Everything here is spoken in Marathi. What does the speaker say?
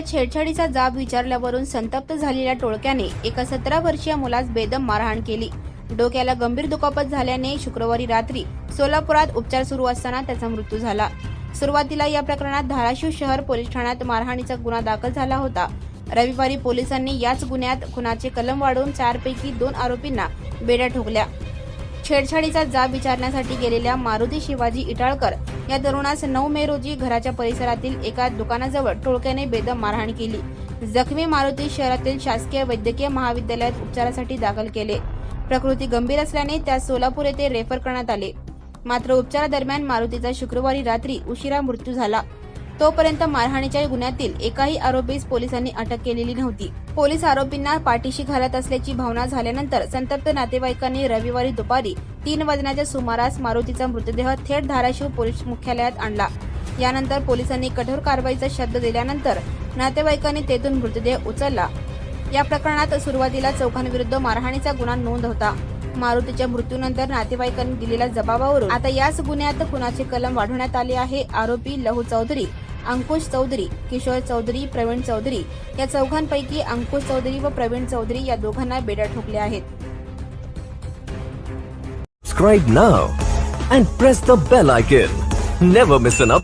छेडछाडीचा जाब विचारल्यावरून संतप्त झालेल्या टोळक्याने एका सतरा वर्षीय मुलास बेदम मारहाण केली. डोक्याला गंभीर दुखापत झाल्याने शुक्रवारी रात्री सोलापुरात उपचार सुरू असताना त्याचा मृत्यू झाला. सुरुवातीला या प्रकरणात धाराशिव शहर पोलीस ठाण्यात मारहाणीचा गुन्हा दाखल झाला होता. रविवारी पोलिसांनी याच गुन्ह्यात खुनाचे कलम वाढवून चारपैकी दोन आरोपींना बेड्या ठोकल्या. छेडछाडीचा जाब विचारण्यासाठी गेलेल्या मारुती शिवाजी इटाळकर या तरुणास नऊ मे रोजी घराच्या परिसरातील एका दुकानाजवळ टोळक्याने बेदम मारहाण केली. जखमी मारुती शहरातील शासकीय वैद्यकीय महाविद्यालयात उपचारासाठी दाखल केले. प्रकृती गंभीर असल्याने त्यास सोलापूर येथे रेफर करण्यात आले. मात्र उपचारादरम्यान मारुतीचा शुक्रवारी रात्री उशिरा मृत्यू झाला. तोपर्यंत मारहाणीच्या गुन्ह्यातील एकाही आरोपीस पोलिसांनी अटक केलेली नव्हती. पोलीस आरोपींना पाठीशी घालत असल्याची भावना झाल्यानंतर संतप्त नातेवाईकांनी रविवारी दुपारी तीन वाजण्याच्या सुमारास मारुतीचा मृतदेह थेट धाराशिव पोलीस मुख्यालयात आणला. यानंतर पोलिसांनी कठोर कारवाईचा शब्द दिल्यानंतर नातेवाईकांनी तेथून मृतदेह उचलला. या प्रकरणात सुरुवातीला चौघांविरुद्ध मारहाणीचा गुन्हा नोंद होता. मारुतीच्या मृत्यूनंतर नातेवाईकांनी दिलेल्या जबाबावरून आता याच गुन्ह्यात खुनाचे कलम वाढवण्यात आले आहे आरोपी लहू चौधरी अंकुश चौधरी किशोर चौधरी प्रवीण चौधरी या चौघांपैकी अंकुश चौधरी व प्रवीण चौधरी या दोघांना बेड्या ठोकल्या आहेत Subscribe now and press the bell icon. Never miss an update.